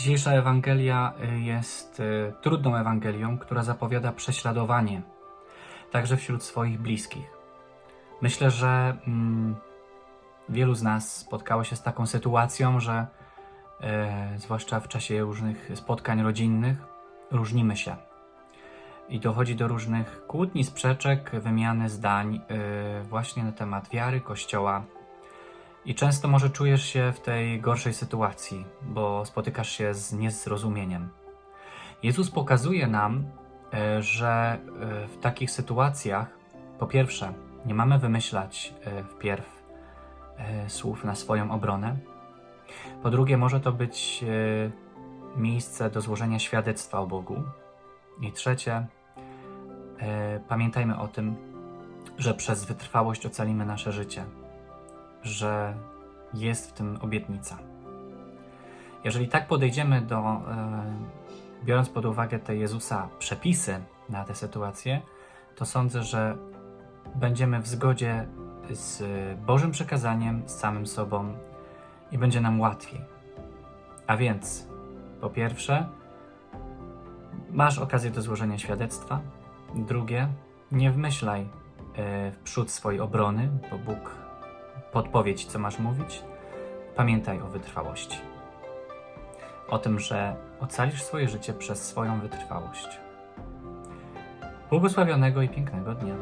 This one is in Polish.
Dzisiejsza Ewangelia y, jest y, trudną Ewangelią, która zapowiada prześladowanie, także wśród swoich bliskich. Myślę, że mm, wielu z nas spotkało się z taką sytuacją, że e, zwłaszcza w czasie różnych spotkań rodzinnych różnimy się. I dochodzi do różnych kłótni, sprzeczek, wymiany zdań y, właśnie na temat wiary, Kościoła. I często może czujesz się w tej gorszej sytuacji, bo spotykasz się z niezrozumieniem. Jezus pokazuje nam, e, że e, w takich sytuacjach, po pierwsze, nie mamy wymyślać e, wpierw słów na swoją obronę. Po drugie, może to być miejsce do złożenia świadectwa o Bogu. I trzecie, pamiętajmy o tym, że przez wytrwałość ocalimy nasze życie że jest w tym obietnica. Jeżeli tak podejdziemy do, e, biorąc pod uwagę te Jezusa przepisy na tę sytuację, to sądzę, że będziemy w zgodzie z Bożym przekazaniem, z samym sobą i będzie nam łatwiej. A więc, po pierwsze, masz okazję do złożenia świadectwa. Drugie, nie wmyślaj e, w przód swojej obrony, bo Bóg podpowie ci, co masz mówić. Pamiętaj o wytrwałości. O tym, że ocalisz swoje życie przez swoją wytrwałość. Błogosławionego i pięknego dnia.